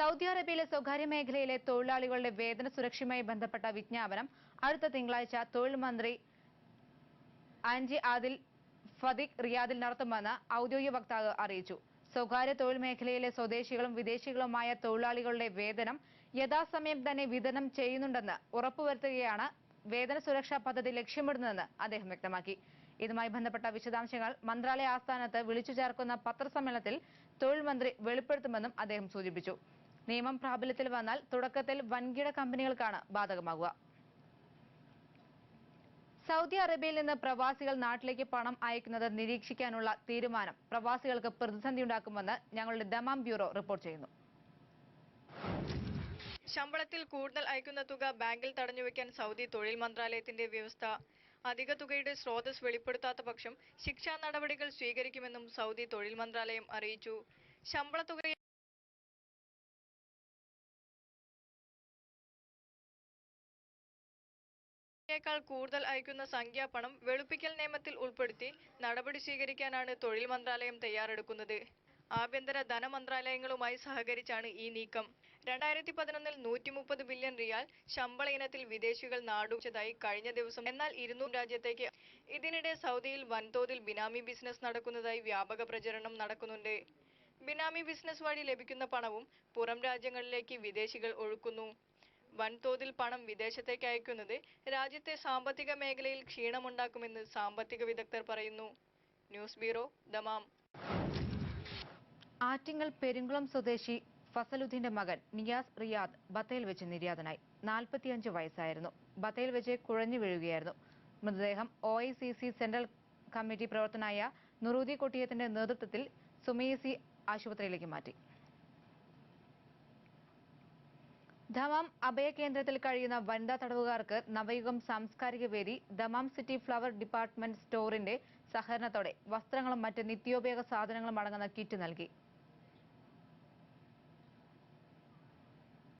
Saudi അറേബ്യയിലെ സ്വകാര്യ മേഖലയിലെ തൊഴിലാളികളുടെ വേതന സുരക്ഷയുമായി ബന്ധപ്പെട്ട വിജ്ഞാപനം അടുത്ത തിങ്കളാഴ്ച തൊഴിൽ മന്ത്രി അഞ്ചി ആദിൽ ഫദിഖ് റിയാദിൽ നടത്തുമെന്ന് ഔദ്യോഗിക വക്താവ് അറിയിച്ചു. സ്വകാര്യ തൊഴിൽ മേഖലയിലെ സ്വദേശികളും വിദേശികളുമായ തൊഴിലാളികളുടെ വേതനം യഥാസമയം തന്നെ വിതരണം ചെയ്യുന്നുണ്ടെന്ന് ഉറപ്പുവരുത്തുകയാണ് വേതന സുരക്ഷാ പദ്ധതി ലക്ഷ്യമിടുന്നതെന്ന് അദ്ദേഹം വ്യക്തമാക്കി. ഇതുമായി ബന്ധപ്പെട്ട വിശദാംശങ്ങൾ മന്ത്രാലയ ആസ്ഥാനത്ത് വിളിച്ചു ചേർക്കുന്ന പത്രസമ്മേളനത്തിൽ തൊഴിൽ മന്ത്രി വെളിപ്പെടുത്തുമെന്നും അദ്ദേഹം സൂചിപ്പിച്ചു. നിയമം പ്രാബല്യത്തിൽ വന്നാൽ തുടക്കത്തിൽ വൻകിട കമ്പനികൾക്കാണ് ബാധകമാകുക സൗദി അറേബ്യയിൽ നിന്ന് പ്രവാസികൾ നാട്ടിലേക്ക് പണം അയക്കുന്നത് നിരീക്ഷിക്കാനുള്ള തീരുമാനം പ്രവാസികൾക്ക് പ്രതിസന്ധിയുണ്ടാക്കുമെന്ന് ഞങ്ങളുടെ ദമാം ബ്യൂറോ റിപ്പോർട്ട് ചെയ്യുന്നു. ശമ്പളത്തിൽ കൂടുതൽ അയക്കുന്ന തുക ബാങ്കിൽ തടഞ്ഞുവെക്കാൻ സൗദി തൊഴിൽ മന്ത്രാലയത്തിന്റെ വ്യവസ്ഥ. അധിക തുകയുടെ സ്രോതസ് വെളിപ്പെടുത്താത്ത പക്ഷം ശിക്ഷാ നടപടികൾ സ്വീകരിക്കുമെന്നും സൗദി തൊഴിൽ മന്ത്രാലയം അറിയിച്ചു. ശമ്പള തുക യേക്കാൾ കൂടുതൽ അയക്കുന്ന സംഖ്യാപണം വെളുപ്പിക്കൽ നിയമത്തിൽ ഉൾപ്പെടുത്തി നടപടി സ്വീകരിക്കാനാണ് തൊഴിൽ മന്ത്രാലയം തയ്യാറെടുക്കുന്നത്. ആഭ്യന്തര ധനമന്ത്രാലയങ്ങളുമായി സഹകരിച്ചാണ് ഈ നീക്കം. രണ്ടായിരത്തി പതിനൊന്നിൽ നൂറ്റി മുപ്പത് ബില്യൺ റിയാൽ ശമ്പള ഇനത്തിൽ വിദേശികൾ നാടുവച്ചതായി കഴിഞ്ഞ ദിവസം. എന്നാൽ ഇരുന്നൂറ് രാജ്യത്തേക്ക് ഇതിനിടെ സൗദിയിൽ വൻതോതിൽ ബിനാമി ബിസിനസ് നടക്കുന്നതായി വ്യാപക പ്രചരണം നടക്കുന്നുണ്ട്. ബിനാമി ബിസിനസ് വഴി ലഭിക്കുന്ന പണവും പുറം രാജ്യങ്ങളിലേക്ക് വിദേശികൾ ഒഴുക്കുന്നു. വൻതോതിൽ പണം വിദേശത്തേക്ക് അയക്കുന്നത് രാജ്യത്തെ സാമ്പത്തിക മേഖലയിൽ ക്ഷീണമുണ്ടാക്കുമെന്ന് സാമ്പത്തിക വിദഗ്ധർ പറയുന്നു. News bureau Dammam. Attingal Perunkulam സ്വദേശി ഫസലുദ്ദീന്റെ മകൻ നിയാസ് റിയാദ് ബത്തേൽ വെച്ച് നിര്യാതനായി. നാൽപ്പത്തിയഞ്ച് വയസ്സായിരുന്നു. ബത്തേൽ വെച്ച് കുഴഞ്ഞു വീഴുകയായിരുന്നു. മൃതദേഹം O I C C central committee പ്രവർത്തനായ നുറൂദി കൊട്ടിയത്തിന്റെ നേതൃത്വത്തിൽ സുമേസി ആശുപത്രിയിലേക്ക് മാറ്റി. ദമാം അഭയകേന്ദ്രത്തിൽ കഴിയുന്ന വനിതാ തടവുകാർക്ക് Navayugam Samskarika Vedi Dammam city flower department സ്റ്റോറിന്റെ സഹകരണത്തോടെ വസ്ത്രങ്ങളും മറ്റ് നിത്യോപയോഗ സാധനങ്ങളും അടങ്ങുന്ന കിറ്റ് നൽകി.